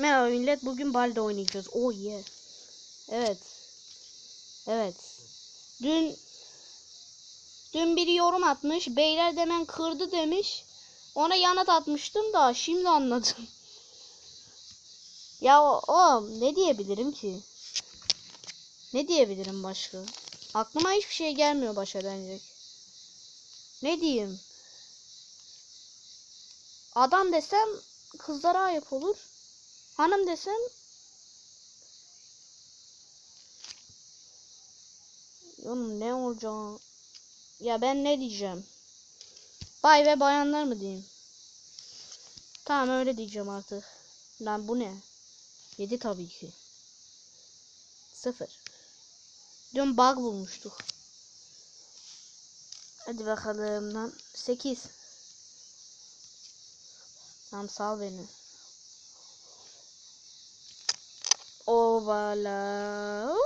Merhaba millet. Bugün Balde oynayacağız. Oh yeah. Evet. Evet. Dün dün biri yorum atmış. Beyler demen kırdı demiş. Ona yanıt atmıştım da şimdi anladım. ya o, ne diyebilirim ki? Ne diyebilirim başka? Aklıma hiçbir şey gelmiyor başa denecek. Ne diyeyim? Adam desem kızlara ayıp olur. Hanım desem Oğlum ne olacak? Ya ben ne diyeceğim? Bay ve bayanlar mı diyeyim? Tamam öyle diyeceğim artık. Lan bu ne? 7 tabii ki. 0. Dün bug bulmuştuk. Hadi bakalım lan. 8. Tamam sal beni. Ovala.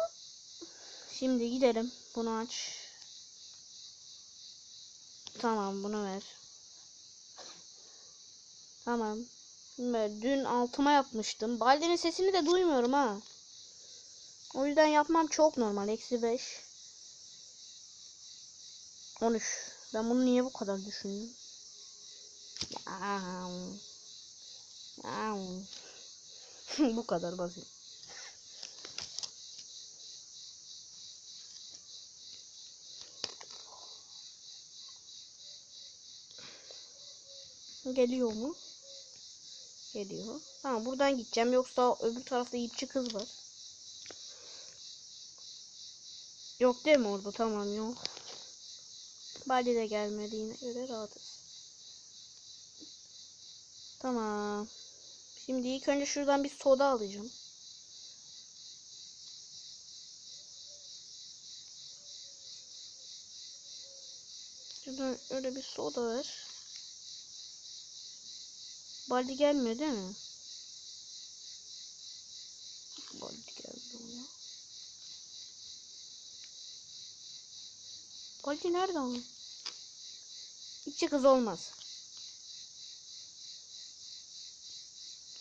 Şimdi gidelim. Bunu aç. Tamam bunu ver. Tamam. Dün altıma yapmıştım. Balde'nin sesini de duymuyorum ha. O yüzden yapmam çok normal. Eksi 5. 13. Ben bunu niye bu kadar düşündüm? Bu kadar basit. Geliyor mu? Geliyor. Tamam buradan gideceğim. Yoksa öbür tarafta ipçi kız var. Yok değil mi orada? Tamam yok. Bali de gelmedi yine göre rahatız. Tamam. Şimdi ilk önce şuradan bir soda alacağım. Şuradan öyle bir soda ver. Baldi gelmiyor değil mi? Baldi gelmiyor ya. Baldi nerede ama? İçi kız olmaz.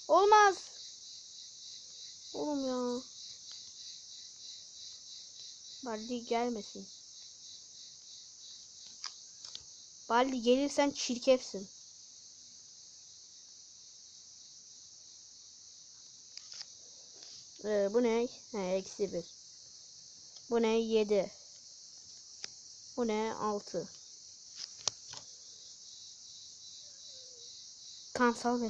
Olmaz. Oğlum ya. Baldi gelmesin. Baldi gelirsen çirkefsin. Ee, bu ne? He, eksi bir. Bu ne? Yedi. Bu ne? Altı. Tamam sal.